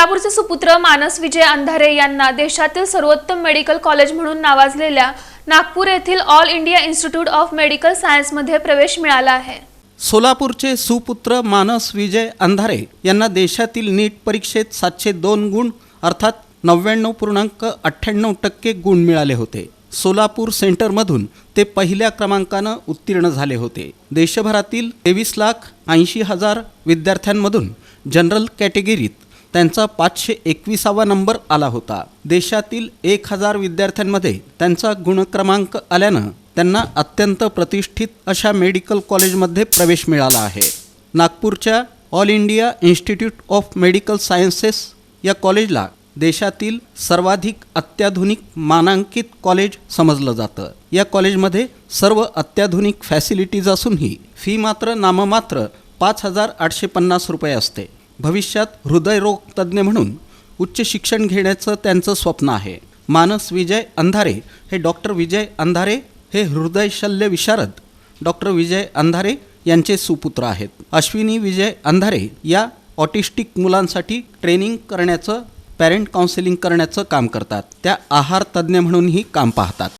सोलापूरचे सुपुत्र मानस विजय अंधारे यांना देशातील सर्वोत्तम मेडिकल कॉलेज म्हणून नावाजलेल्या नागपूर येथील all India institute of medical सायन्समध्ये प्रवेश मिळाला आहे. सोलापूरचे सुपुत्र मानस विजय अंधारे यांना देशातील नीट परीक्षेत सातशे दोन गुण अर्थात नव्याण्णव पूर्णांक अठ्ठ्याण्णव टक्के गुण मिळाले होते. सोलापूर सेंटरमधून ते पहिल्या क्रमांकानं उत्तीर्ण झाले होते. देशभरातील तेवीस लाख ऐंशी हजार विद्यार्थ्यांमधून जनरल कॅटेगरीत त्यांचा पाचशे एकविसावा नंबर आला होता. देशातील एक हजार विद्यार्थ्यांमध्ये त्यांचा गुणक्रमांक आल्यानं त्यांना अत्यंत प्रतिष्ठित अशा मेडिकल कॉलेजमध्ये प्रवेश मिळाला आहे. नागपूरच्या all India institute of medical sciences या कॉलेजला देशातील सर्वाधिक अत्याधुनिक मानांकित कॉलेज समजलं जातं. या कॉलेजमध्ये सर्व अत्याधुनिक फॅसिलिटीज असूनही फी मात्र नाममात्र पाच हजार आठशे पन्नास रुपये असते. भविष्यात हृदयरोग तज्ज्ञ म्हणून उच्च शिक्षण घेण्याचं त्यांचं स्वप्न आहे. मानस विजय अंधारे हे डॉक्टर विजय अंधारे हे हृदय शल्य विशारद डॉक्टर विजय अंधारे यांचे सुपुत्र आहेत. अश्विनी विजय अंधारे या ऑटिस्टिक मुलांसाठी ट्रेनिंग करण्याचं पॅरेंट काउन्सिलिंग करण्याचं काम करतात. त्या आहार तज्ज्ञ म्हणूनही काम पाहतात.